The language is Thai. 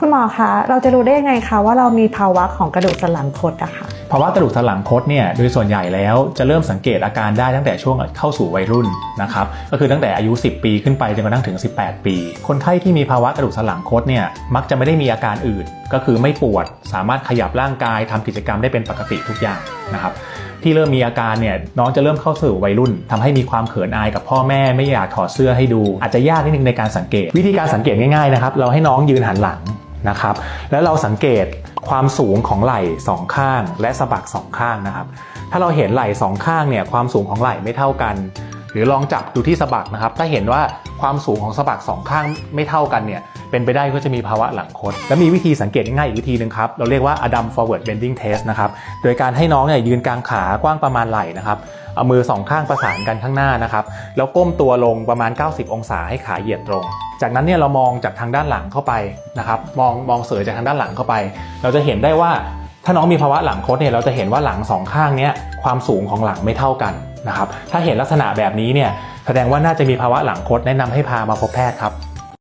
คุณหมอคะ เราจะรู้ได้ยังไงคะว่าเรามีภาวะของกระดูกสันหลังคดอะค่ะภาวะกระดูกสันหลังคดเนี่ยโดยส่วนใหญ่แล้วจะเริ่มสังเกตอาการได้ตั้งแต่ช่วงเข้าสู่วัยรุ่นนะครับก็คือตั้งแต่อายุ 10 ปีขึ้นไปจนกระทั่งถึง 18 ปี คนไข้ที่มีภาวะกระดูกสันหลังคดเนี่ยมักจะไม่ได้มีอาการอื่น ก็คือไม่ปวด สามารถขยับร่างกายทำกิจกรรมได้เป็นปกติทุกอย่างนะครับที่เริ่มมีอาการเนี่ยน้องจะเริ่มเข้าสู่วัยรุ่นทำให้มีความเขินอายกับพ่อแม่ไม่อยากถอดเสื้อให้ดู อาจจะยากนิดนึงในการสังเกต วิธีการสังเกตง่ายๆนะครับเราให้น้องยืนหันหลัง นะครับ แล้วเราสังเกตความสูงของไหล่สองข้าง และสะบักสองข้างนะครับ ถ้าเราเห็นไหล่สองข้างเนี่ยความสูงของไหล่ไม่เท่ากัน หรือลองจับดูที่สะบักนะครับ ถ้าเห็นว่าความสูงของสะบักสองข้างไม่เท่ากันเนี่ยเป็นไปได้ก็จะมีภาวะหลังคดและมีวิธีสังเกตง่ายอีกวิธีหนึ่งครับ เราเรียกว่า Adam forward bending test นะครับ โดยการให้น้องเนี่ยยืนกลางขากว้างประมาณไหล่นะครับ เอามือสองข้างประสานกันข้างหน้านะครับแล้วก้มตัวลงประมาณ 90 องศาให้ขาเหยียดตรง จากนั้นเนี่ยเรามองจากทางด้านหลังเข้าไปนะครับมองมองเสยจากทางด้านหลังเข้าไป เราจะเห็นได้ว่าถ้าน้องมีภาวะหลังคดเนี่ยเราจะเห็นว่าหลังสองข้างเนี้ยความสูงของหลังไม่เท่ากันนะครับถ้าเห็นลักษณะแบบนี้เนี่ยแสดงว่าน่าจะมีภาวะหลังคดแนะนำให้พามาพบแพทย์ครับ